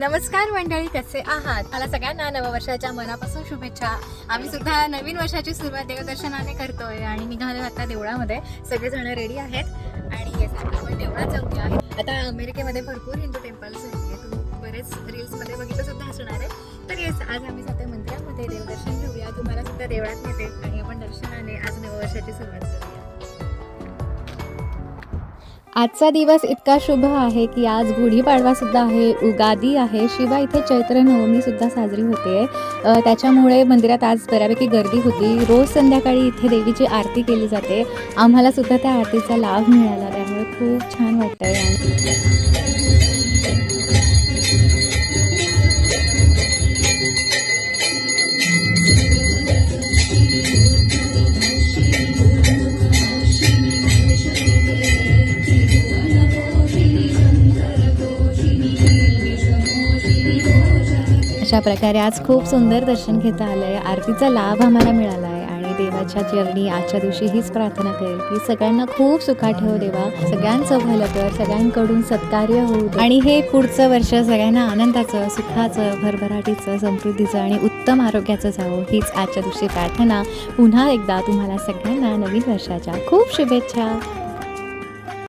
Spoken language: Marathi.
नमस्कार मंडळी कसे आहात? मला सगळ्यांना नववर्षाच्या मनापासून शुभेच्छा. आम्ही सुद्धा नवीन वर्षाची सुरुवात देवदर्शनाने करतोय आणि निघालो आता देवळामध्ये. सगळेजण रेडी आहेत आणि आपण देवळात जाऊया. आता अमेरिकेमध्ये भरपूर हिंदू टेम्पल्स आहेत. तू बरेच रील्समध्ये बघितलं सुद्धा असणार आहे. तर येस आज आम्ही जाते मंदिरामध्ये. देवदर्शन घेऊया. तुम्हाला सुद्धा देवळात नेते आणि आपण दर्शनाने आज नववर्षाची सुरुवात करू आजचा दिवस इतका शुभ आहे की आज गुढीपाडवा सुद्धा आहे उगादी आहे. शिवाय इथे चैत्र नवमी सुद्धा साजरी होते. त्याच्यामुळे मंदिरात आज बऱ्यापैकी गर्दी होती. रोज संध्याकाळी इथे देवीची आरती केली जाते. आम्हाला सुद्धा त्या आरतीचा लाभ मिळाला. त्यामुळे खूप छान वाटतंय. आणि अशा प्रकारे आज खूप सुंदर दर्शन घेता आलं आहे आरतीचा लाभ आम्हाला मिळाला आहे आणि देवाच्या चरणी आजच्या दिवशी हीच प्रार्थना करेल की सगळ्यांना खूप सुखात ठेव देवा. सगळ्यांचं भलं कर सगळ्यांकडून सत्कार्य होऊ आणि हे पुढचं वर्ष सगळ्यांना आनंदाचं सुखाचं भरभराटीचं समृद्धीचं आणि उत्तम आरोग्याचं जावं हीच आजच्या दिवशी प्रार्थना. पुन्हा एकदा तुम्हाला सगळ्यांना नवीन वर्षाच्या खूप शुभेच्छा.